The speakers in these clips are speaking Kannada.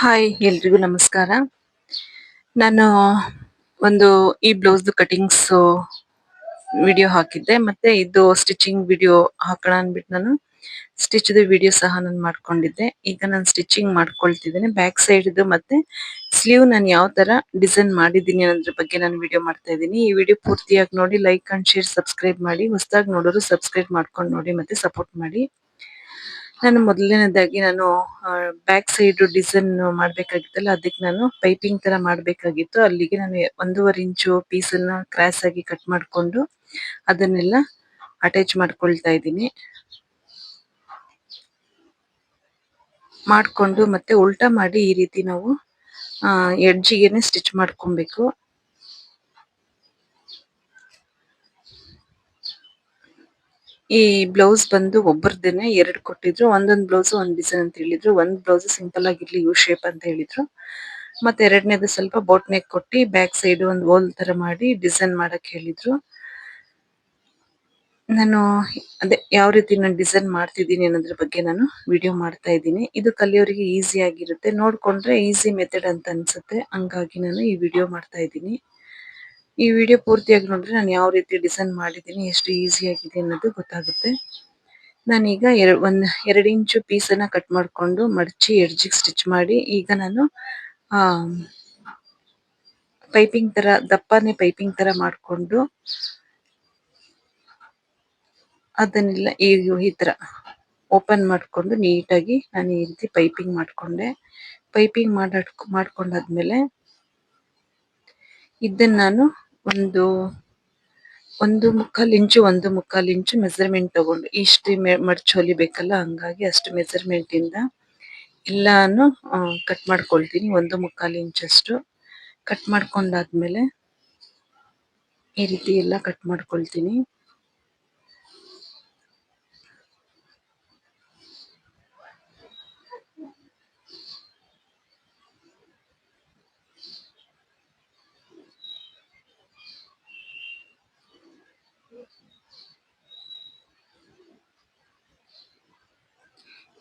ಹಾಯ್ ಎಲ್ರಿಗೂ ನಮಸ್ಕಾರ. ನಾನು ಒಂದು ಈ ಬ್ಲೌಸ್ದು ಕಟಿಂಗ್ಸ್ ವಿಡಿಯೋ ಹಾಕಿದ್ದೆ. ಮತ್ತೆ ಇದು ಸ್ಟಿಚಿಂಗ್ ವಿಡಿಯೋ ಹಾಕೋಣ ಅಂದ್ಬಿಟ್ಟು ನಾನು ಸ್ಟಿಚ್ದು ವಿಡಿಯೋ ಸಹ ನಾನು ಮಾಡ್ಕೊಂಡಿದ್ದೆ. ಈಗ ನಾನು ಸ್ಟಿಚಿಂಗ್ ಮಾಡ್ಕೊಳ್ತಿದ್ದೇನೆ. ಬ್ಯಾಕ್ ಸೈಡ್ದು ಮತ್ತೆ ಸ್ಲೀವ್ ನಾನು ಯಾವ ತರ ಡಿಸೈನ್ ಮಾಡಿದ್ದೀನಿ ಅನ್ನೋದ್ರ ಬಗ್ಗೆ ನಾನು ವಿಡಿಯೋ ಮಾಡ್ತಾ ಇದ್ದೀನಿ. ಈ ವಿಡಿಯೋ ಪೂರ್ತಿಯಾಗಿ ನೋಡಿ ಲೈಕ್ ಅಂಡ್ ಶೇರ್ ಸಬ್ಸ್ಕ್ರೈಬ್ ಮಾಡಿ. ಹೊಸದಾಗಿ ನೋಡೋರು ಸಬ್ಸ್ಕ್ರೈಬ್ ಮಾಡ್ಕೊಂಡು ನೋಡಿ ಮತ್ತೆ ಸಪೋರ್ಟ್ ಮಾಡಿ. ನಾನು ಮೊದಲನೇದಾಗಿ ನಾನು ಬ್ಯಾಕ್ ಸೈಡ್ ಡಿಸೈನ್ ಮಾಡಬೇಕಾಗಿತ್ತಲ್ಲ, ಅದಕ್ಕೆ ನಾನು ಪೈಪಿಂಗ್ ತರ ಮಾಡಬೇಕಾಗಿತ್ತು. ಅಲ್ಲಿಗೆ ನಾನು ಒಂದೂವರೆ ಇಂಚು ಪೀಸ್ ಅನ್ನ ಕ್ರಾಸ್ ಆಗಿ ಕಟ್ ಮಾಡ್ಕೊಂಡು ಅದನ್ನೆಲ್ಲ ಅಟ್ಯಾಚ್ ಮಾಡ್ಕೊಳ್ತಾ ಇದ್ದೀನಿ. ಮಾಡ್ಕೊಂಡು ಮತ್ತೆ ಉಲ್ಟಾ ಮಾಡಿ ಈ ರೀತಿ ನಾವು ಎಡ್ಜಿಗೆನೆ ಸ್ಟಿಚ್ ಮಾಡ್ಕೊಬೇಕು. ಈ ಬ್ಲೌಸ್ ಬಂದು ಒಬ್ಬರದೇನೆ ಎರಡು ಕೊಟ್ಟಿದ್ರು, ಒಂದೊಂದ್ ಬ್ಲೌಸ್ ಒಂದ್ ಡಿಸೈನ್ ಅಂತ ಹೇಳಿದ್ರು, ಒಂದ್ ಬ್ಲೌಸ್ ಸಿಂಪಲ್ ಆಗಿರ್ಲಿ ಯು ಶೇಪ್ ಅಂತ ಹೇಳಿದ್ರು. ಮತ್ತೆ ಎರಡನೇದು ಸ್ವಲ್ಪ ಬೋಟ್ ನೆಕ್ ಕೊಟ್ಟಿ ಬ್ಯಾಕ್ ಸೈಡ್ ಒಂದು ಹೋಲ್ ತರ ಮಾಡಿ ಡಿಸೈನ್ ಮಾಡಕ್ ಹೇಳಿದ್ರು. ನಾನು ಅದೇ ಯಾವ ರೀತಿ ನಾನು ಡಿಸೈನ್ ಮಾಡ್ತಿದ್ದೀನಿ ಅನ್ನೋದ್ರ ಬಗ್ಗೆ ನಾನು ವಿಡಿಯೋ ಮಾಡ್ತಾ ಇದ್ದೀನಿ. ಇದು ಕಲಿಯೋರಿಗೆ ಈಸಿ ಆಗಿರುತ್ತೆ. ನೋಡ್ಕೊಂಡ್ರೆ ಈಸಿ ಮೆಥಡ್ ಅಂತ ಅನ್ಸುತ್ತೆ. ಹಂಗಾಗಿ ನಾನು ಈ ವಿಡಿಯೋ ಮಾಡ್ತಾ ಇದ್ದೀನಿ. ಈ ವಿಡಿಯೋ ಪೂರ್ತಿಯಾಗಿ ನೋಡಿದ್ರೆ ನಾನು ಯಾವ ರೀತಿ ಡಿಸೈನ್ ಮಾಡಿದ್ದೀನಿ, ಎಷ್ಟು ಈಸಿ ಆಗಿದೆ ಅನ್ನೋದು ಗೊತ್ತಾಗುತ್ತೆ. ನಾನೀಗ ಎರ, ಒಂದ್ ಎರಡು ಇಂಚು ಪೀಸ್ ಅನ್ನ ಕಟ್ ಮಾಡ್ಕೊಂಡು ಮಡಚಿ ಎಡ್ಜಿಗೆ ಸ್ಟಿಚ್ ಮಾಡಿ ಈಗ ನಾನು ಪೈಪಿಂಗ್ ತರ, ದಪ್ಪನೇ ಪೈಪಿಂಗ್ ತರ ಮಾಡ್ಕೊಂಡು ಅದನ್ನೆಲ್ಲ ಈ ಈ ಓಪನ್ ಮಾಡ್ಕೊಂಡು ನೀಟಾಗಿ ನಾನು ಈ ರೀತಿ ಪೈಪಿಂಗ್ ಮಾಡ್ಕೊಂಡೆ. ಪೈಪಿಂಗ್ ಮಾಡ್ ಮಾಡ್ಕೊಂಡಾದ್ಮೇಲೆ ಇದನ್ನ ನಾನು ಒಂದು ಒಂದು ಮುಕ್ಕಾಲ್ ಇಂಚು, ಒಂದು ಮುಕ್ಕಾಲ್ ಇಂಚು ಮೆಸರ್ಮೆಂಟ್ ತಗೊಂಡು. ಇಷ್ಟು ಮಡ್ಚ್ ಹೊಲಿಬೇಕಲ್ಲ ಹಂಗಾಗಿ ಅಷ್ಟು ಮೆಸರ್ಮೆಂಟ್ ಇಂದ ಎಲ್ಲಾನು ಕಟ್ ಮಾಡ್ಕೊಳ್ತೀನಿ. ಒಂದು ಮುಕ್ಕಾಲ್ ಇಂಚಷ್ಟು. ಕಟ್ ಮಾಡ್ಕೊಂಡಾದ್ಮೇಲೆ ಈ ರೀತಿ ಎಲ್ಲ ಕಟ್ ಮಾಡ್ಕೊಳ್ತೀನಿ.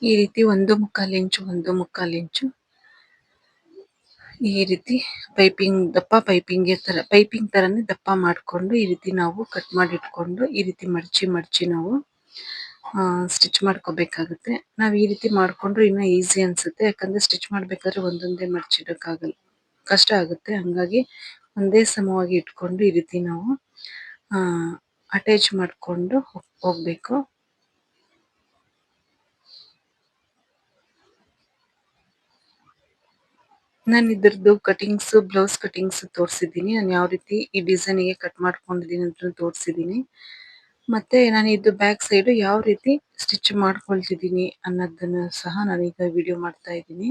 ಈ ರೀತಿ ಒಂದು ಮುಕ್ಕಾಲ್ ಇಂಚು, ಒಂದು ಮುಕ್ಕಾಲ್ ಇಂಚು. ಈ ರೀತಿ ಪೈಪಿಂಗ್, ದಪ್ಪ ಪೈಪಿಂಗ್ ತರ, ಪೈಪಿಂಗ್ ತರನೇ ದಪ್ಪ ಮಾಡ್ಕೊಂಡು ಈ ರೀತಿ ನಾವು ಕಟ್ ಮಾಡಿ ಇಟ್ಕೊಂಡು ಈ ರೀತಿ ಮಡ್ಚಿ ಮಡ್ಚಿ ನಾವು ಸ್ಟಿಚ್ ಮಾಡ್ಕೋಬೇಕಾಗುತ್ತೆ. ನಾವು ಈ ರೀತಿ ಮಾಡ್ಕೊಂಡ್ರೆ ಇನ್ನ ಈಸಿ ಅನ್ಸುತ್ತೆ. ಯಾಕಂದ್ರೆ ಸ್ಟಿಚ್ ಮಾಡ್ಬೇಕಾದ್ರೆ ಒಂದೊಂದೇ ಮಡ್ಚಿಡಕ್ಕಾಗಲ್ಲ. ಕಷ್ಟ ಆಗುತ್ತೆ. ಹಂಗಾಗಿ ಒಂದೇ ಸಮವಾಗಿ ಇಟ್ಕೊಂಡು ಈ ರೀತಿ ನಾವು ಅಟ್ಯಾಚ್ ಮಾಡ್ಕೊಂಡು ಹೋಗ್ಬೇಕು. ನಾನು ಇದ್ರದ್ದು ಕಟಿಂಗ್ಸ್ ಬ್ಲೌಸ್ ಕಟಿಂಗ್ಸ್ ತೋರಿಸಿದ್ದೀನಿ. ನಾನು ಯಾವ ರೀತಿ ಈ ಡಿಸೈನ್ಗೆ ಕಟ್ ಮಾಡ್ಕೊಂಡಿದ್ದೀನಿ ಅಂತ ತೋರಿಸಿದ್ದೀನಿ. ಮತ್ತೆ ನಾನು ಇದು ಬ್ಯಾಕ್ ಸೈಡ್ ಯಾವ ರೀತಿ ಸ್ಟಿಚ್ ಮಾಡ್ಕೊಳ್ತಿದ್ದೀನಿ ಅನ್ನೋದನ್ನ ಸಹ ನಾನೀಗ ವಿಡಿಯೋ ಮಾಡ್ತಾ ಇದ್ದೀನಿ.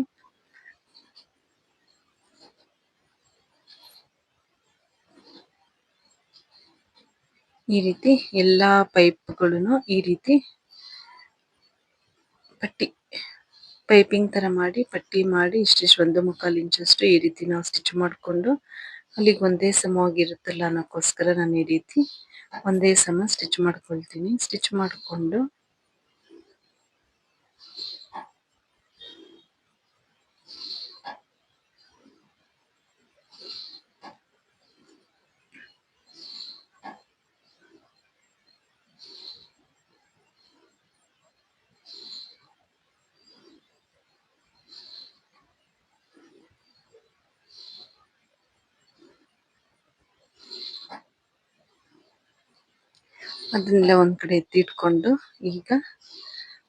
ಈ ರೀತಿ ಎಲ್ಲಾ ಪೈಪ್ಗಳನ್ನು ಈ ರೀತಿ ಪಟ್ಟಿ ಪೈಪಿಂಗ್ ತರ ಮಾಡಿ, ಪಟ್ಟಿ ಮಾಡಿ ಇಷ್ಟಿಷ್ಟು ಒಂದು ಮುಕ್ಕಾಲು ಇಂಚಷ್ಟು ಈ ರೀತಿ ನಾವು ಸ್ಟಿಚ್ ಮಾಡ್ಕೊಂಡು ಅಲ್ಲಿಗೆ ಒಂದೇ ಸಮವಾಗಿರುತ್ತಲ್ಲ ಅನ್ನೋಕ್ಕೋಸ್ಕರ ನಾನು ಈ ರೀತಿ ಒಂದೇ ಸಮ ಸ್ಟಿಚ್ ಮಾಡ್ಕೊಳ್ತೀನಿ. ಸ್ಟಿಚ್ ಮಾಡಿಕೊಂಡು ಅದನ್ನೆಲ್ಲ ಒಂದ್ ಕಡೆ ಎತ್ತಿ ಇಟ್ಕೊಂಡು ಈಗ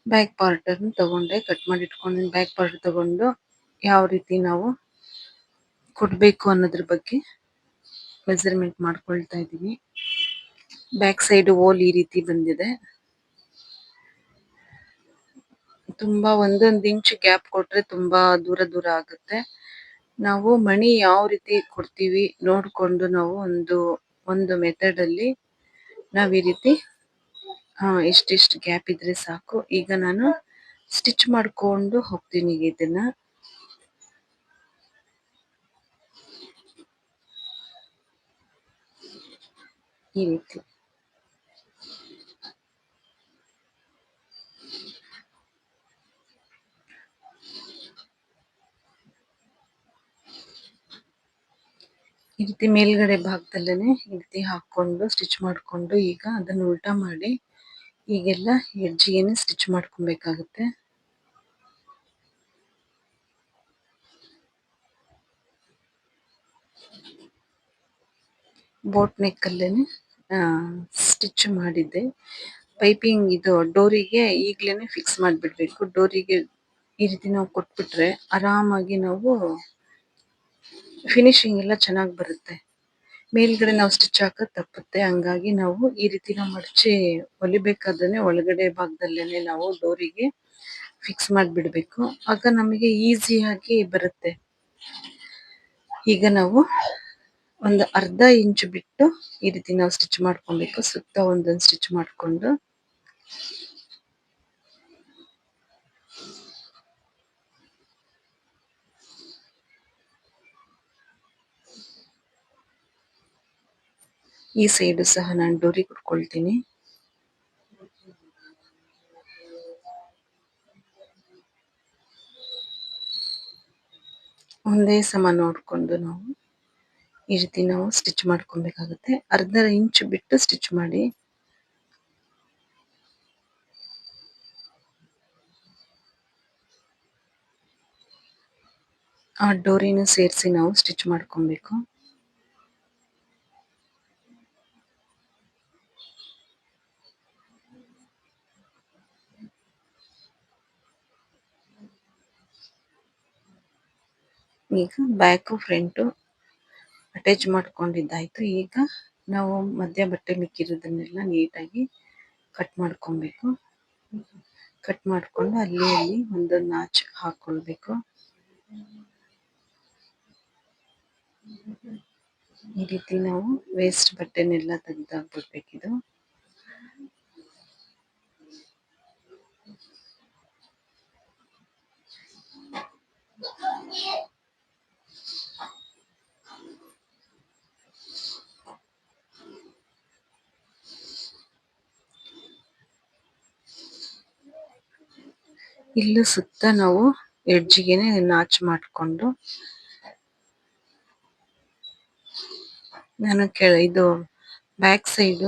ಬ್ಯಾಕ್ ಪಾರ್ಟ್ ಅನ್ನು ತಗೊಂಡೆ. ಕಟ್ ಮಾಡಿ ಇಟ್ಕೊಂಡು ಬ್ಯಾಕ್ ಪಾರ್ಟ್ ತಗೊಂಡು ಯಾವ ರೀತಿ ನಾವು ಕೊಡ್ಬೇಕು ಅನ್ನೋದ್ರ ಬಗ್ಗೆ ಮೆಸರ್ಮೆಂಟ್ ಮಾಡ್ಕೊಳ್ತಾ ಇದ್ದೀನಿ. ಬ್ಯಾಕ್ ಸೈಡ್ ಓಲ್ ಈ ರೀತಿ ಬಂದಿದೆ. ತುಂಬಾ ಒಂದೊಂದು ಇಂಚ್ ಗ್ಯಾಪ್ ಕೊಟ್ರೆ ತುಂಬಾ ದೂರ ದೂರ ಆಗುತ್ತೆ. ನಾವು ಮಣಿ ಯಾವ ರೀತಿ ಕೊಡ್ತೀವಿ ನೋಡ್ಕೊಂಡು ನಾವು ಒಂದು ಒಂದು ಮೆಥಡ್ ಅಲ್ಲಿ ನಾವ್ ಈ ರೀತಿ ಇಷ್ಟಿಷ್ಟು ಗ್ಯಾಪ್ ಇದ್ರೆ ಸಾಕು. ಈಗ ನಾನು ಸ್ಟಿಚ್ ಮಾಡ್ಕೊಂಡು ಹೋಗ್ತೀನಿ ಇದನ್ನ ಈ ರೀತಿ. ಈ ರೀತಿ ಮೇಲ್ಗಡೆ ಭಾಗದಲ್ಲೇನೆ ಈ ರೀತಿ ಹಾಕೊಂಡು ಸ್ಟಿಚ್ ಮಾಡ್ಕೊಂಡು ಈಗ ಅದನ್ನ ಉಲ್ಟಾ ಮಾಡಿ ಈಗೆಲ್ಲ ಎಡ್ಜಿಗೆನೆ ಸ್ಟಿಚ್ ಮಾಡ್ಕೊಬೇಕಾಗುತ್ತೆ. ಬೋಟ್ ನೆಕ್ ಅಲ್ಲೇನೆ ಸ್ಟಿಚ್ ಮಾಡಿದ್ದೆ. ಪೈಪಿಂಗ್ ಇದು ಡೋರಿಗೆ ಈಗ್ಲೇನೆ ಫಿಕ್ಸ್ ಮಾಡ್ಬಿಡ್ಬೇಕು. ಡೋರಿಗೆ ಈ ರೀತಿ ನಾವು ಕೊಟ್ಬಿಟ್ರೆ ಆರಾಮಾಗಿ ನಾವು ಫಿನಿಶಿಂಗ್ ಎಲ್ಲ ಚೆನ್ನಾಗಿ ಬರುತ್ತೆ. ಮೇಲ್ಗಡೆ ನಾವು ಸ್ಟಿಚ್ ಹಾಕೋದ್ ತಪ್ಪುತ್ತೆ. ಹಂಗಾಗಿ ನಾವು ಈ ರೀತಿ ನಾವು ಮಡಚಿ ಹೊಲಿಬೇಕಾದ್ರೆ ಒಳಗಡೆ ಭಾಗದಲ್ಲೇನೆ ನಾವು ಡೋರಿಗೆ ಫಿಕ್ಸ್ ಮಾಡಿಬಿಡ್ಬೇಕು. ಆಗ ನಮಗೆ ಈಸಿಯಾಗಿ ಬರುತ್ತೆ. ಈಗ ನಾವು ಒಂದು ಅರ್ಧ ಇಂಚ್ ಬಿಟ್ಟು ಈ ರೀತಿ ನಾವು ಸ್ಟಿಚ್ ಮಾಡ್ಕೊಬೇಕು. ಸುತ್ತ ಒಂದೊಂದು ಸ್ಟಿಚ್ ಮಾಡ್ಕೊಂಡು ಈ ಸೈಡ್ ಸಹ ನಾನು ಡೋರಿ ಕುಟ್ಕೊಳ್ತೀನಿ. ಒಂದೇ ಸಮ ನೋಡ್ಕೊಂಡು ನಾವು ಈ ರೀತಿ ನಾವು ಸ್ಟಿಚ್ ಮಾಡ್ಕೊಬೇಕಾಗುತ್ತೆ. ಅರ್ಧ ಇಂಚ್ ಬಿಟ್ಟು ಸ್ಟಿಚ್ ಮಾಡಿ. ಆ ಡೋರಿನ ಸೇರಿಸಿ ನಾವು ಸ್ಟಿಚ್ ಮಾಡ್ಕೊಬೇಕು. ಈಗ ಬ್ಯಾಕು ಫ್ರಂಟು ಅಟ್ಯಾಚ್ ಮಾಡ್ಕೊಂಡಿದ್ದಾಯ್ತು. ಈಗ ನಾವು ಮಧ್ಯ ಬಟ್ಟೆ ಮಿಕ್ಕಿರೋದನ್ನೆಲ್ಲ ನೀಟಾಗಿ ಕಟ್ ಮಾಡ್ಕೊಬೇಕು. ಕಟ್ ಮಾಡ್ಕೊಂಡು ಅಲ್ಲಿ ಅಲ್ಲಿ ಒಂದೊಂದು ನಾಚ್ ಹಾಕೊಳ್ಬೇಕು. ಈ ರೀತಿ ನಾವು ವೇಸ್ಟ್ ಬಟ್ಟೆನೆಲ್ಲ ತೆಗ್ದಾಕ್ಬಿಡ್ಬೇಕಿದು ಇಲ್ಲೂ ಸುತ್ತ ನಾವು ಎಡ್ಜ್ ಗೆನೇ ನಾಚ್ ಮಾಡ್ಕೊಂಡು ನಾನು ಕೆಳ ಇದು ಬ್ಯಾಕ್ ಸೈಡ್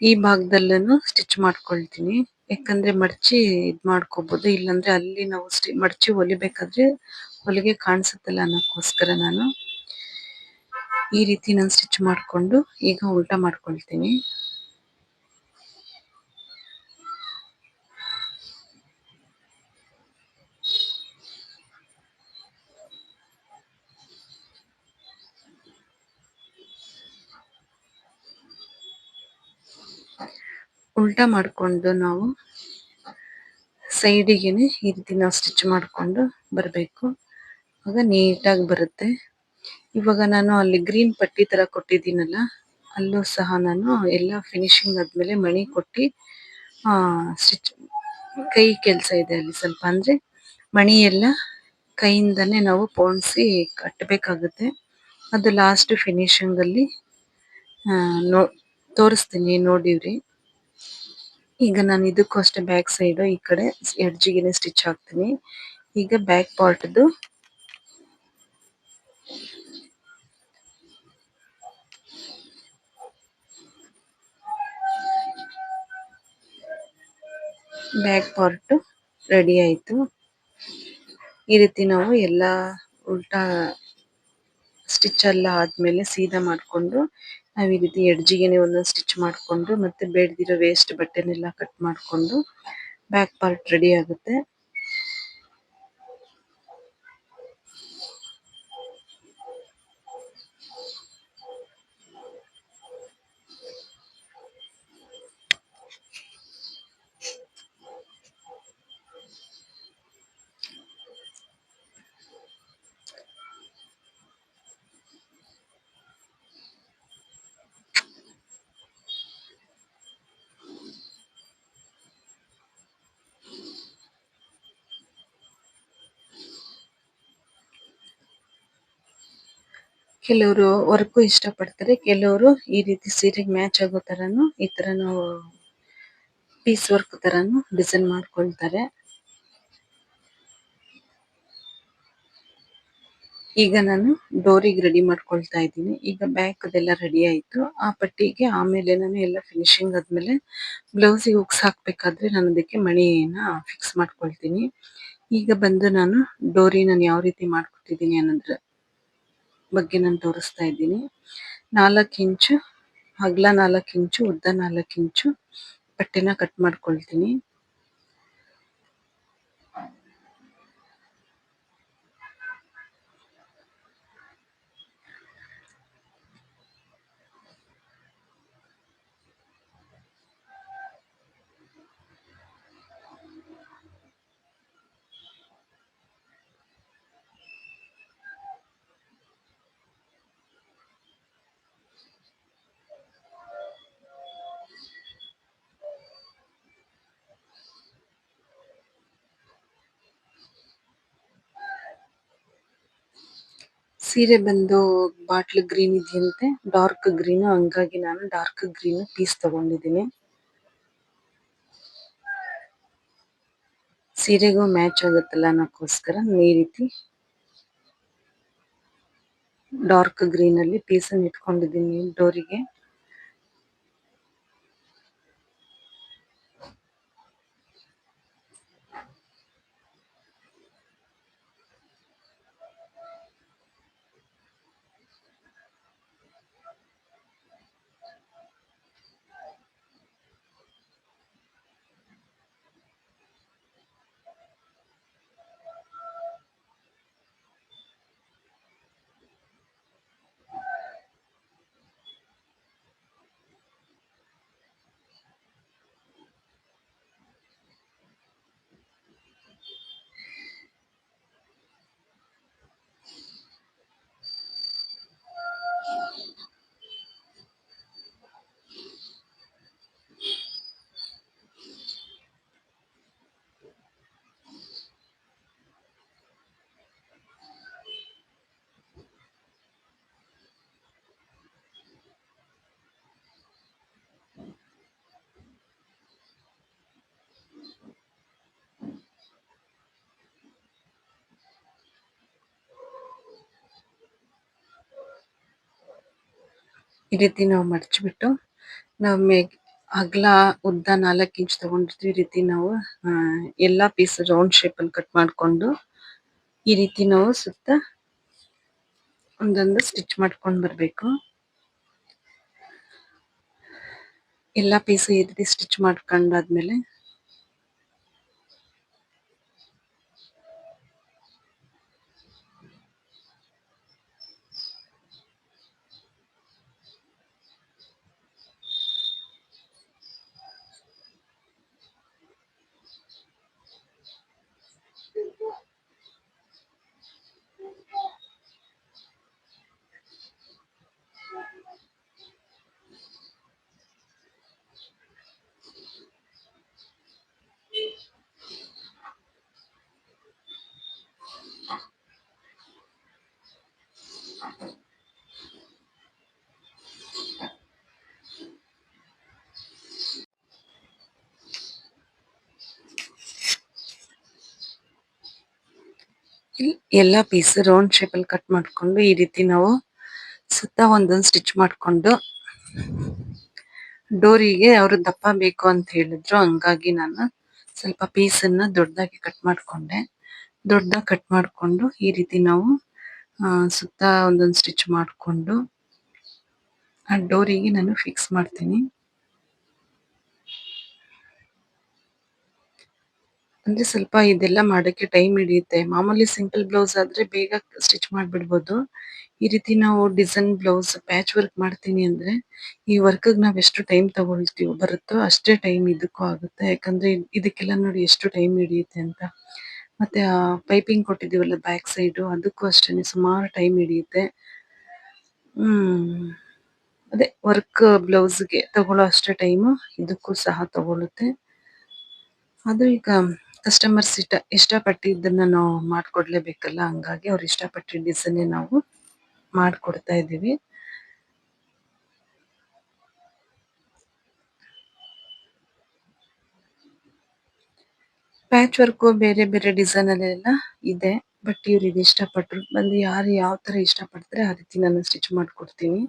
ಈ ಭಾಗದಲ್ಲೂ ಸ್ಟಿಚ್ ಮಾಡ್ಕೊಳ್ತೀನಿ. ಯಾಕಂದ್ರೆ ಮಡಚಿ ಇದ್ ಮಾಡ್ಕೋಬಹುದು ಇಲ್ಲಾಂದ್ರೆ ಅಲ್ಲಿ ನಾವು ಮಡಚಿ ಹೊಲಿಬೇಕಾದ್ರೆ ಹೊಲಿಗೆ ಕಾಣಿಸುತ್ತಲ್ಲ ಅನ್ನೋಕ್ಕೋಸ್ಕರ ನಾನು ಈ ರೀತಿ ನಾನು ಸ್ಟಿಚ್ ಮಾಡ್ಕೊಂಡು ಈಗ ಉಲ್ಟಾ ಮಾಡ್ಕೊಳ್ತೀನಿ. ಉಲ್ಟಾ ಮಾಡ್ಕೊಂಡು ನಾವು ಸೈಡಿಗೆನೆ ಈ ರೀತಿ ನಾವು ಸ್ಟಿಚ್ ಮಾಡ್ಕೊಂಡು ಬರಬೇಕು. ಆಗ ನೀಟಾಗಿ ಬರುತ್ತೆ. ಇವಾಗ ನಾನು ಅಲ್ಲಿ ಗ್ರೀನ್ ಪಟ್ಟಿ ತರ ಕೊಟ್ಟಿದ್ದೀನಲ್ಲ, ಅಲ್ಲೂ ಸಹ ನಾನು ಎಲ್ಲ ಫಿನಿಶಿಂಗ್ ಆದ್ಮೇಲೆ ಮಣಿ ಕೊಟ್ಟಿ, ಆ, ಸ್ಟಿಚ್ ಕೈ ಕೆಲಸ ಇದೆ ಅಲ್ಲಿ ಸ್ವಲ್ಪ ಅಂದ್ರೆ ಮಣಿ ಎಲ್ಲ ಕೈಯಿಂದನೇ ನಾವು ಪೋಣಿಸಿ ಕಟ್ಟಬೇಕಾಗುತ್ತೆ ಅದು ಲಾಸ್ಟ್ ಫಿನಿಶಿಂಗ್ ಅಲ್ಲಿ ನೋ, ತೋರಿಸ್ತೀನಿ, ನೋಡಿವ್ರಿ. ಈಗ ನಾನು ಇದಕ್ಕೂ ಅಷ್ಟೇ ಬ್ಯಾಕ್ ಸೈಡ್ ಈ ಕಡೆ ಎಡ್ಜಿಗೆ ಸ್ಟಿಚ್ ಹಾಕ್ತೀನಿ. ಈಗ ಬ್ಯಾಕ್ ಪಾರ್ಟ್ ದು ಬ್ಯಾಕ್ ಪಾರ್ಟ್ ರೆಡಿ ಆಯ್ತು. ಈ ರೀತಿ ನಾವು ಎಲ್ಲ ಉಲ್ಟಾ ಸ್ಟಿಚ್ ಎಲ್ಲ ಆದ್ಮೇಲೆ ಸೀದಾ ಮಾಡ್ಕೊಂಡು ನಾವ್ ಈ ರೀತಿ ಎಡ್ಜಿಗೆನೆ ಒಂದೊಂದು ಸ್ಟಿಚ್ ಮಾಡ್ಕೊಂಡು ಮತ್ತೆ ಬೇಡದಿರೋ ವೇಸ್ಟ್ ಬಟ್ಟೆನೆಲ್ಲ ಕಟ್ ಮಾಡ್ಕೊಂಡು ಬ್ಯಾಕ್ ಪಾರ್ಟ್ ರೆಡಿ ಆಗುತ್ತೆ. ಕೆಲವರು ವರ್ಕ್ ಇಷ್ಟ ಪಡ್ತಾರೆ ಕೆಲವರು ಈ ರೀತಿ ಸೀರೆಗೆ ಮ್ಯಾಚ್ ಆಗೋ ತರನು, ಈ ತರನು ಪೀಸ್ ವರ್ಕ್ ತರಾನು ಡಿಸೈನ್ ಮಾಡ್ಕೊಳ್ತಾರೆ. ಈಗ ನಾನು ಡೋರಿಗೆ ರೆಡಿ ಮಾಡ್ಕೊಳ್ತಾ ಇದ್ದೀನಿ. ಈಗ ಬ್ಯಾಕ್ ಅದೆಲ್ಲ ರೆಡಿ ಆಯ್ತು. ಆ ಪಟ್ಟಿಗೆ ಆಮೇಲೆ ನಾನು ಎಲ್ಲ ಫಿನಿಶಿಂಗ್ ಆದಮೇಲೆ ಬ್ಲೌಸಿಗೆ ಹುಕ್ಸ್ ಹಾಕ್ಬೇಕಾದ್ರೆ ನಾನು ಅದಕ್ಕೆ ಮಣಿನ ಫಿಕ್ಸ್ ಮಾಡ್ಕೊಳ್ತೀನಿ. ಈಗ ಬಂದು ನಾನು ಡೋರಿ ನಾನು ಯಾವ ರೀತಿ ಮಾಡ್ಕೊತಿದ್ದೀನಿ ಅನ್ನೋದ್ರ ಬಗ್ಗೆ ನಾನು ತೋರಿಸ್ತಾ ಇದ್ದೀನಿ. ನಾಲ್ಕು ಇಂಚು ಅಗಲ ನಾಲ್ಕು ಇಂಚು, ಉದ್ದ ನಾಲ್ಕು ಇಂಚು ಬಟ್ಟೆನ ಕಟ್ ಮಾಡ್ಕೊಳ್ತೀನಿ. ಸೀರೆ ಬಂದು ಬಾಟಲ್ ಗ್ರೀನ್ ಇದೆಯಂತೆ, ಡಾರ್ಕ್ ಗ್ರೀನ್. ಹಂಗಾಗಿ ನಾನು ಡಾರ್ಕ್ ಗ್ರೀನ್ ಪೀಸ್ ತಗೊಂಡಿದ್ದೀನಿ. ಸೀರೆಗೂ ಮ್ಯಾಚ್ ಆಗುತ್ತಲ್ಲ ಅನ್ನೋಕ್ಕೋಸ್ಕರ ಈ ರೀತಿ ಡಾರ್ಕ್ ಗ್ರೀನ್ ಅಲ್ಲಿ ಪೀಸ್ ಅನ್ನು ಇಟ್ಕೊಂಡಿದ್ದೀನಿ ಡೋರಿಗೆ. ಈ ರೀತಿ ನಾವು ಮಡಚಿಬಿಟ್ಟು ನಾವು ಮೇಗ್ ಅಗಲ ಉದ್ದ ನಾಲ್ಕು ಇಂಚ್ ತಗೊಂಡಿರ್ತೀವಿ. ಈ ರೀತಿ ನಾವು ಆ, ಎಲ್ಲಾ ಪೀಸ್ ರೌಂಡ್ ಶೇಪ್ ಅಲ್ಲಿ ಕಟ್ ಮಾಡ್ಕೊಂಡು ಈ ರೀತಿ ನಾವು ಸುತ್ತ ಒಂದೊಂದು ಸ್ಟಿಚ್ ಮಾಡ್ಕೊಂಡು ಬರಬೇಕು. ಎಲ್ಲಾ ಪೀಸ್ ಈ ರೀತಿ ಸ್ಟಿಚ್ ಮಾಡ್ಕೊಂಡಾದ್ಮೇಲೆ ಎಲ್ಲಾ ಪೀಸ್ ರೌಂಡ್ ಶೇಪ್ ಅಲ್ಲಿ ಕಟ್ ಮಾಡ್ಕೊಂಡು ಈ ರೀತಿ ನಾವು ಸುತ್ತ ಒಂದೊಂದ್ ಸ್ಟಿಚ್ ಮಾಡ್ಕೊಂಡು ಡೋರಿಗೆ ಅವರು ದಪ್ಪ ಬೇಕು ಅಂತ ಹೇಳಿದ್ರು. ಹಂಗಾಗಿ ನಾನು ಸ್ವಲ್ಪ ಪೀಸ್ ಅನ್ನ ದೊಡ್ಡದಾಗಿ ಕಟ್ ಮಾಡ್ಕೊಂಡೆ. ದೊಡ್ಡದಾಗಿ ಕಟ್ ಮಾಡ್ಕೊಂಡು ಈ ರೀತಿ ನಾವು ಸುತ್ತ ಒಂದೊಂದ್ ಸ್ಟಿಚ್ ಮಾಡ್ಕೊಂಡು ಆ ಡೋರಿಗೆ ನಾನು ಫಿಕ್ಸ್ ಮಾಡ್ತೀನಿ. ಅಂದ್ರೆ ಸ್ವಲ್ಪ ಇದೆಲ್ಲ ಮಾಡಕ್ಕೆ ಟೈಮ್ ಹಿಡಿಯುತ್ತೆ. ಮಾಮೂಲಿ ಸಿಂಪಲ್ ಬ್ಲೌಸ್ ಆದ್ರೆ ಬೇಗ ಸ್ಟಿಚ್ ಮಾಡ್ಬಿಡ್ಬೋದು. ಈ ರೀತಿ ನಾವು ಡಿಸೈನ್ ಬ್ಲೌಸ್ ಪ್ಯಾಚ್ ವರ್ಕ್ ಮಾಡ್ತೀನಿ ಅಂದ್ರೆ ಈ ವರ್ಕ್ ನಾವ್ ಎಷ್ಟು ಟೈಮ್ ತಗೊಳ್ತೀವಿ ಬರುತ್ತೋ ಅಷ್ಟೇ ಟೈಮ್ ಇದಕ್ಕೂ ಆಗುತ್ತೆ. ಯಾಕಂದ್ರೆ ಇದ್- ಇದಕ್ಕೆಲ್ಲ ನೋಡಿ ಎಷ್ಟು ಟೈಮ್ ಹಿಡಿಯುತ್ತೆ ಅಂತ. ಮತ್ತೆ ಆ ಪೈಪಿಂಗ್ ಕೊಟ್ಟಿದೀವಲ್ಲ ಬ್ಯಾಕ್ ಸೈಡ್ ಅದಕ್ಕೂ ಅಷ್ಟೇನೆ ಸುಮಾರು ಟೈಮ್ ಹಿಡಿಯುತ್ತೆ. ಹ್ಮ್. ಅದೇ ವರ್ಕ್ ಬ್ಲೌಸ್ಗೆ ತಗೊಳ್ಳೋ ಅಷ್ಟೇ ಟೈಮ್ ಇದಕ್ಕೂ ಸಹ ತಗೊಳುತ್ತೆ ಅದು ಈಗ ಕಸ್ಟಮರ್ಸ್ ಇಷ್ಟ, ಇಷ್ಟಪಟ್ಟಿದ್ದನ್ನ ನಾವು ಮಾಡ್ಕೊಡ್ಲೇಬೇಕಲ್ಲ, ಹಂಗಾಗಿ ಅವ್ರು ಇಷ್ಟಪಟ್ಟಿದ್ದ ಡಿಸೈನ್ ನಾವು ಮಾಡ್ಕೊಡ್ತಾ ಇದ್ದೀವಿ. ಪ್ಯಾಚ್ ವರ್ಕು ಬೇರೆ ಬೇರೆ ಡಿಸೈನ್ ಅಲ್ಲೆಲ್ಲ ಇದೆ ಬಟ್ ಇವ್ರು ಇದು ಇಷ್ಟಪಟ್ರು, ಬಂದು ಯಾರು ಯಾವ ತರ ಇಷ್ಟಪಡ್ತಾರೆ ಆ ರೀತಿ ನಾನು ಸ್ಟಿಚ್ ಮಾಡ್ಕೊಡ್ತೀನಿ.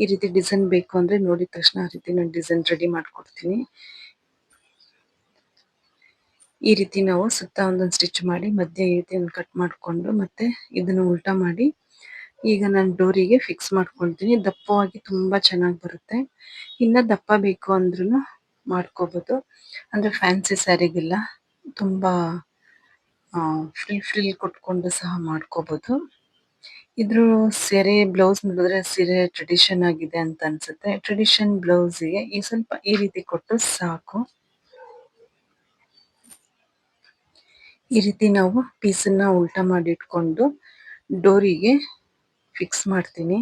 ಈ ರೀತಿ ಡಿಸೈನ್ ಬೇಕು ಅಂದ್ರೆ ನೋಡಿದ ತಕ್ಷಣ ಆ ರೀತಿ ನಾನು ಡಿಸೈನ್ ರೆಡಿ ಮಾಡ್ಕೊಡ್ತೀನಿ. ಈ ರೀತಿ ನಾವು ಸುತ್ತ ಒಂದೊಂದು ಸ್ಟಿಚ್ ಮಾಡಿ ಮಧ್ಯೆ ಈ ರೀತಿ ಒಂದು ಕಟ್ ಮಾಡಿಕೊಂಡು ಮತ್ತೆ ಇದನ್ನು ಉಲ್ಟಾ ಮಾಡಿ ಈಗ ನಾನು ಡೋರಿಗೆ ಫಿಕ್ಸ್ ಮಾಡ್ಕೊಳ್ತೀನಿ. ದಪ್ಪವಾಗಿ ತುಂಬಾ ಚೆನ್ನಾಗಿ ಬರುತ್ತೆ. ಇನ್ನ ದಪ್ಪ ಬೇಕು ಅಂದ್ರೂ ಮಾಡ್ಕೋಬಹುದು ಅಂದ್ರೆ ಫ್ಯಾನ್ಸಿ ಸ್ಯಾರಿಗೆಲ್ಲ ತುಂಬಾ ಫ್ರಿಲ್ ಫ್ರಿಲ್ ಕೊಟ್ಕೊಂಡು ಸಹ ಮಾಡ್ಕೋಬಹುದು ಇದ್ರ ಸೀರೆ ಬ್ಲೌಸ್ ನೋಡಿದ್ರೆ ಸೀರೆ ಟ್ರೆಡಿಷನ್ ಆಗಿದೆ ಅಂತ ಅನ್ಸುತ್ತೆ. ಟ್ರೆಡಿಷನ್ ಬ್ಲೌಸ್ಗೆ ಈ ಸ್ವಲ್ಪ ಈ ರೀತಿ ಕೊಟ್ಟು ಸಾಕು. ಈ ರೀತಿ ನಾವು ಪೀಸನ್ನ ಉಲ್ಟಾ ಮಾಡಿ ಇಟ್ಕೊಂಡು ಡೋರಿಗೆ ಫಿಕ್ಸ್ ಮಾಡ್ತೀನಿ.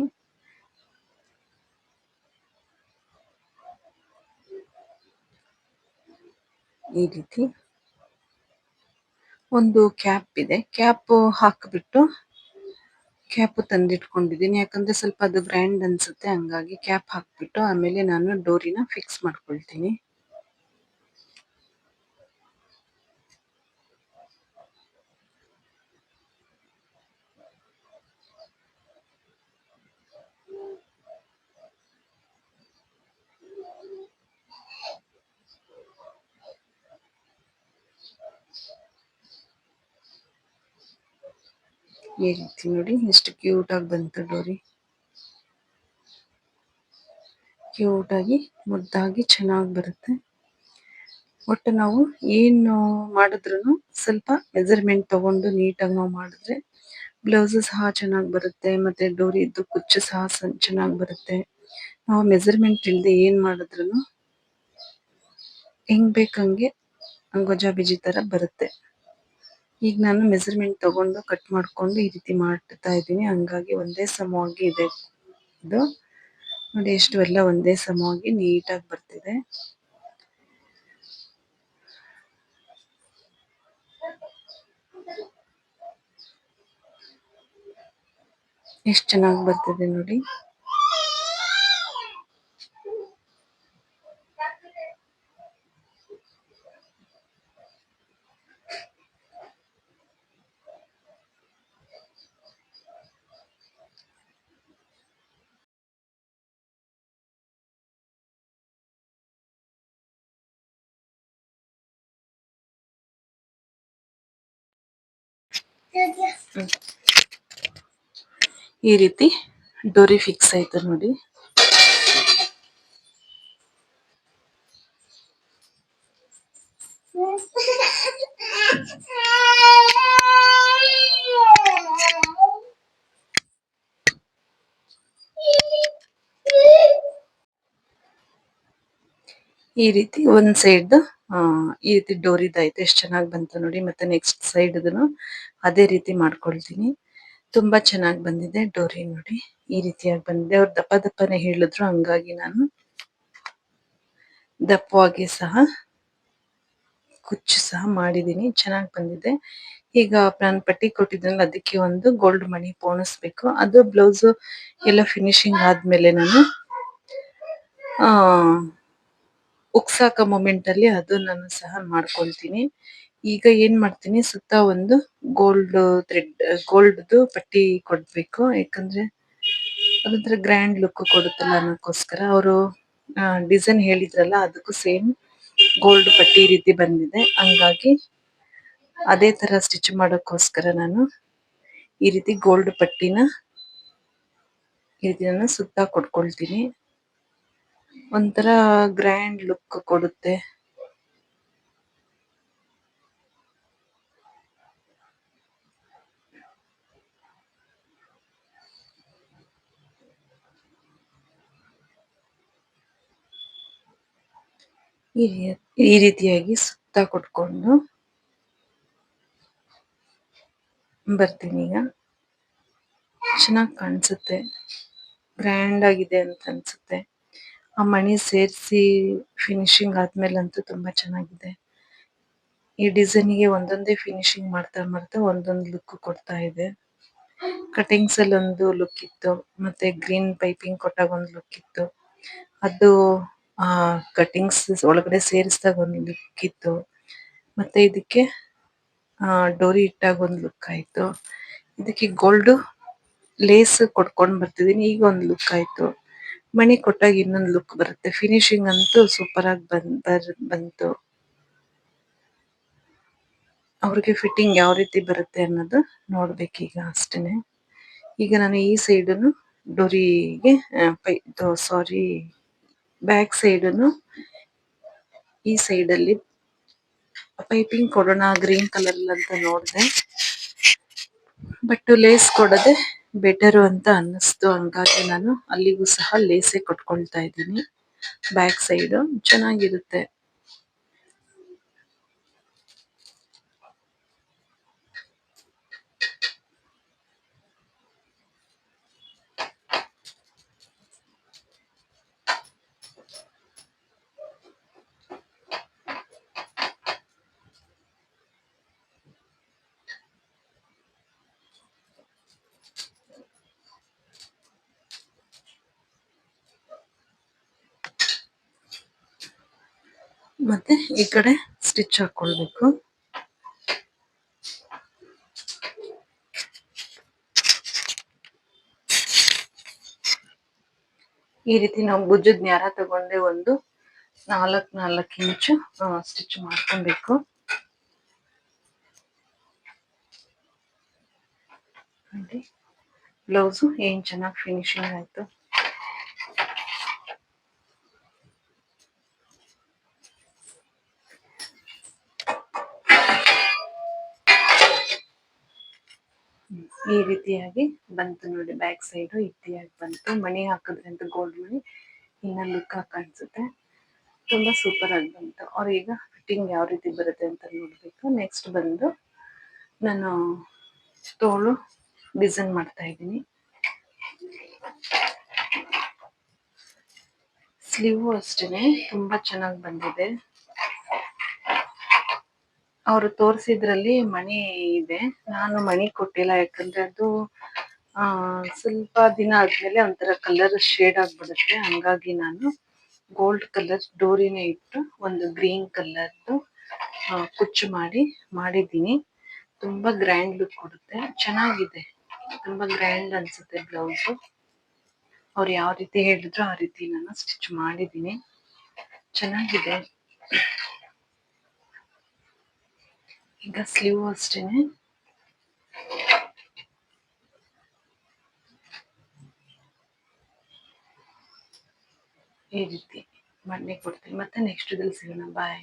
ಈ ರೀತಿ ಒಂದು ಕ್ಯಾಪ್ ಇದೆ. ಕ್ಯಾಪ್ ಹಾಕಿಬಿಟ್ಟು ಕ್ಯಾಪ್ ತಂದಿಟ್ಕೊಂಡಿದ್ದೀನಿ. ಯಾಕಂದ್ರೆ ಸ್ವಲ್ಪ ಅದು ಬ್ರ್ಯಾಂಡ್ ಅನ್ಸುತ್ತೆ, ಹಂಗಾಗಿ ಕ್ಯಾಪ್ ಹಾಕ್ಬಿಟ್ಟು ಆಮೇಲೆ ನಾನು ಡೋರಿನ ಫಿಕ್ಸ್ ಮಾಡ್ಕೊಳ್ತೀನಿ. ರೀತಿ ನೋಡಿ, ಎಷ್ಟು ಕ್ಯೂಟ್ ಆಗಿ ಬಂತು ಡೋರಿ. ಕ್ಯೂಟ್ ಆಗಿ, ಮುದ್ದಾಗಿ ಚೆನ್ನಾಗಿ ಬರುತ್ತೆ. ಒಟ್ಟು ನಾವು ಏನು ಮಾಡಿದ್ರು ಸ್ವಲ್ಪ ಮೆಜರ್ಮೆಂಟ್ ತಗೊಂಡು ನೀಟಾಗಿ ನಾವು ಮಾಡಿದ್ರೆ ಬ್ಲೌಸ್ ಸಹ ಚೆನ್ನಾಗಿ ಬರುತ್ತೆ, ಮತ್ತೆ ಡೋರಿ ಇದ್ದು ಕುಚ್ಚು ಸಹ ಚೆನ್ನಾಗಿ ಬರುತ್ತೆ. ನಾವು ಮೆಜರ್ಮೆಂಟ್ ಇಲ್ಲದೆ ಏನ್ ಮಾಡಿದ್ರು ಹೆಂಗ್ ಬೇಕಂಗೆ ಗೊಜಾ ಬಿಜಿ ತರ ಬರುತ್ತೆ. ಈಗ ನಾನು ಮೆಸರ್ಮೆಂಟ್ ತಗೊಂಡು ಕಟ್ ಮಾಡ್ಕೊಂಡು ಈ ರೀತಿ ಮಾಡ್ತಾ ಇದ್ದೀನಿ. ಹಂಗಾಗಿ ಒಂದೇ ಸಮವಾಗಿ ಇದೆ. ಇದು ನೋಡಿ ಎಷ್ಟು ಎಲ್ಲ ಒಂದೇ ಸಮವಾಗಿ ನೀಟಾಗಿ ಬರ್ತಿದೆ. ಎಷ್ಟು ಚೆನ್ನಾಗಿ ಬರ್ತಿದೆ ನೋಡಿ. ಈ ರೀತಿ ಡೋರಿ ಫಿಕ್ಸ್ ಆಯ್ತು ನೋಡಿ. ಈ ರೀತಿ ಒಂದ್ ಸೈಡ್ ಈ ರೀತಿ ಡೋರಿದಾಯ್ತು ಎಷ್ಟು ಚೆನ್ನಾಗಿ ಬಂತು ನೋಡಿ. ಮತ್ತೆ ನೆಕ್ಸ್ಟ್ ಸೈಡ್ ಅದೇ ರೀತಿ ಮಾಡ್ಕೊಳ್ತೀನಿ. ತುಂಬಾ ಚೆನ್ನಾಗಿ ಬಂದಿದೆ ಡೋರಿ ನೋಡಿ. ಈ ರೀತಿಯಾಗಿ ಬಂದಿದೆ. ಅವ್ರು ದಪ್ಪ ದಪ್ಪನೆ ಹೇಳಿದ್ರು, ಹಂಗಾಗಿ ನಾನು ದಪ್ಪವಾಗಿ ಸಹ ಕುಚ್ಚು ಸಹ ಮಾಡಿದ್ದೀನಿ ಚೆನ್ನಾಗಿ ಬಂದಿದೆ. ಈಗ ನಾನು ಪಟ್ಟಿ ಕೊಟ್ಟಿದ್ನಲ್ಲ, ಅದಕ್ಕೆ ಒಂದು ಗೋಲ್ಡ್ ಮಣಿ ಪೋಣಿಸ್ಬೇಕು ಅದು ಬ್ಲೌಸ್ ಎಲ್ಲ ಫಿನಿಶಿಂಗ್ ಆದ್ಮೇಲೆ ನಾನು ಉಕ್ಸಾಕ ಮೂಮೆಂಟ್ ಅಲ್ಲಿ ಅದು ನಾನು ಸಹ ಮಾಡ್ಕೊಳ್ತೀನಿ. ಈಗ ಏನ್ ಮಾಡ್ತೀನಿ, ಸುತ್ತ ಒಂದು ಗೋಲ್ಡ್ ಥ್ರೆಡ್ ಗೋಲ್ಡ್ದು ಪಟ್ಟಿ ಕೊಡ್ಬೇಕು. ಯಾಕಂದ್ರೆ ಅದೊಂಥರ ಗ್ರ್ಯಾಂಡ್ ಲುಕ್ ಕೊಡುತ್ತಲ್ಲ ಅನ್ನೋಕ್ಕೋಸ್ಕರ. ಅವರು ಡಿಸೈನ್ ಹೇಳಿದ್ರಲ್ಲ, ಅದಕ್ಕೂ ಸೇಮ್ ಗೋಲ್ಡ್ ಪಟ್ಟಿ ರೀತಿ ಬಂದಿದೆ. ಹಂಗಾಗಿ ಅದೇ ತರ ಸ್ಟಿಚ್ ಮಾಡೋಕ್ಕೋಸ್ಕರ ನಾನು ಈ ರೀತಿ ಗೋಲ್ಡ್ ಪಟ್ಟಿನ ಈ ರೀತಿ ನಾನು ಸುತ್ತ ಕೊಟ್ಕೊಳ್ತೀನಿ. ಒಂಥರ ಗ್ರ್ಯಾಂಡ್ ಲುಕ್ ಕೊಡುತ್ತೆ. ಈ ರೀತಿಯಾಗಿ ಸುತ್ತ ಕೊಟ್ಕೊಂಡು ಬರ್ತೀನಿ ಈಗ. ಚೆನ್ನಾಗಿ ಕಾಣಿಸುತ್ತೆ. ಗ್ರ್ಯಾಂಡ್ ಆಗಿದೆ ಅಂತ ಅನ್ಸುತ್ತೆ. ಆ ಮಣಿ ಸೇರಿಸಿ ಫಿನಿಶಿಂಗ್ ಆದ್ಮೇಲಂತೂ ತುಂಬಾ ಚೆನ್ನಾಗಿದೆ. ಈ ಡಿಸೈನ್ಗೆ ಒಂದೊಂದೇ ಫಿನಿಶಿಂಗ್ ಮಾಡ್ತಾ ಮಾಡ್ತಾ ಒಂದೊಂದು ಲುಕ್ ಕೊಡ್ತಾ ಇದೆ. ಕಟಿಂಗ್ಸ್ ಅಲ್ಲಿ ಒಂದು ಲುಕ್ ಇತ್ತು, ಮತ್ತೆ ಗ್ರೀನ್ ಪೈಪಿಂಗ್ ಕೊಟ್ಟಾಗ ಒಂದು ಲುಕ್ ಇತ್ತು. ಅದು ಆ ಕಟಿಂಗ್ಸ್ ಒಳಗಡೆ ಸೇರಿಸಿದಾಗ ಒಂದು ಲುಕ್ ಇತ್ತು. ಮತ್ತೆ ಇದಕ್ಕೆ, ಆ, ಡೋರಿ ಇಟ್ಟಾಗ ಒಂದು ಲುಕ್ ಆಯ್ತು. ಇದಕ್ಕೆ ಗೋಲ್ಡ್ ಲೇಸ್ ಕೊಟ್ಕೊಂಡು ಬರ್ತಿದೀನಿ, ಈಗ ಒಂದು ಲುಕ್ ಆಯ್ತು. ಮಣಿ ಕೊಟ್ಟಾಗ ಇನ್ನೊಂದು ಲುಕ್ ಬರುತ್ತೆ. ಫಿನಿಶಿಂಗ್ ಅಂತೂ ಸೂಪರ್ ಆಗಿ ಬಂದ್ ಬಂತು. ಅವ್ರಿಗೆ ಫಿಟ್ಟಿಂಗ್ ಯಾವ ರೀತಿ ಬರುತ್ತೆ ಅನ್ನೋದು ನೋಡ್ಬೇಕೀಗ ಅಷ್ಟೇನೆ. ಈಗ ನಾನು ಈ ಸೈಡ್ ಡೋರಿಗೆ ಸಾರಿ ಬ್ಯಾಕ್ ಈ ಸೈಡ್ ಅಲ್ಲಿ ಪೈಪಿಂಗ್ ಕೊಡೋಣ ಗ್ರೀನ್ ಕಲರ್ ಅಂತ ನೋಡಿದೆ. ಬಟ್ ಲೇಸ್ ಕೊಡದೆ ಬೆಟರ್ ಅಂತ ಅನ್ನಿಸ್ತು. ಹಂಗಾಗಿ ನಾನು ಅಲ್ಲಿಗೂ ಸಹ ಲೇಸೇ ಕೊಟ್ಕೊಳ್ತಾ ಇದ್ದೀನಿ. ಬ್ಯಾಕ್ ಸೈಡ್ ಚೆನ್ನಾಗಿರುತ್ತೆ. ಮತ್ತೆ ಈ ಕಡೆ ಸ್ಟಿಚ್ ಹಾಕೊಳ್ಬೇಕು. ಈ ರೀತಿ ನಾವು ಭುಜದ ನ್ಯಾರ ತಗೊಂಡೆ ಒಂದು ನಾಲ್ಕ್ ನಾಲ್ಕು ಇಂಚು ಸ್ಟಿಚ್ ಮಾಡ್ಕೊಬೇಕು. ಬ್ಲೌಸು ಏನ್ ಚೆನ್ನಾಗಿ ಫಿನಿಶಿಂಗ್ ಆಯ್ತು. ಈ ರೀತಿಯಾಗಿ ಬಂತು ನೋಡಿ ಬ್ಯಾಕ್ ಸೈಡ್ ರೀತಿಯಾಗಿ ಬಂತು. ಮಣಿ ಅಂತ ಗೋಲ್ಡ್ ಮಣಿ. ಇನ್ನ ಲುಕ್ ಕಾಣಿಸುತ್ತೆ. ತುಂಬಾ ಸೂಪರ್ ಆಗಿ ಬಂತು. ಅವ್ರ ಈಗ ಫಿಟ್ಟಿಂಗ್ ಯಾವ ರೀತಿ ಬರುತ್ತೆ ಅಂತ ನೋಡ್ಬೇಕು. ನೆಕ್ಸ್ಟ್ ಬಂದು ನಾನು ತೋಳು ಡಿಸೈನ್ ಮಾಡ್ತಾ ಇದ್ದೀನಿ. ಸ್ಲೀವ್ ಅಷ್ಟೇನೆ. ತುಂಬಾ ಚೆನ್ನಾಗಿ ಬಂದಿದೆ. ಅವರು ತೋರಿಸಿದ್ರಲ್ಲಿ ಮಣಿ ಇದೆ. ನಾನು ಮಣಿ ಕೊಟ್ಟಿಲ್ಲ, ಯಾಕಂದ್ರೆ ಅದು, ಆ, ಸ್ವಲ್ಪ ದಿನ ಆದ್ಮೇಲೆ ಒಂಥರ ಕಲರ್ ಶೇಡ್ ಆಗ್ಬಿಡುತ್ತೆ. ಹಂಗಾಗಿ ನಾನು ಗೋಲ್ಡ್ ಕಲರ್ ಡೋರಿನೇ ಇಟ್ಟು ಒಂದು ಗ್ರೀನ್ ಕಲರ್ದು ಕುಚ್ಚು ಮಾಡಿ, ಮಾಡಿದ್ದೀನಿ. ತುಂಬಾ ಗ್ರ್ಯಾಂಡ್ ಲುಕ್ ಕೊಡುತ್ತೆ. ಚೆನ್ನಾಗಿದೆ. ತುಂಬಾ ಗ್ರ್ಯಾಂಡ್ ಅನ್ಸುತ್ತೆ ಬ್ಲೌಸ್ ಅವ್ರು ಯಾವ ರೀತಿ ಹೇಳಿದ್ರು ಆ ರೀತಿ ನಾನು ಸ್ಟಿಚ್ ಮಾಡಿದ್ದೀನಿ. ಚೆನ್ನಾಗಿದೆ. ಈಗ ಸ್ಲೀವ್ ಅಷ್ಟೇನೆ. ಈ ರೀತಿ ಮಾಡಿ ಕೊಡ್ತೀನಿ ಮತ್ತೆ ನೆಕ್ಸ್ಟ್ ಇದ್ರಲ್ಲಿ ಸಿಗೋಣ. ಬಾಯ್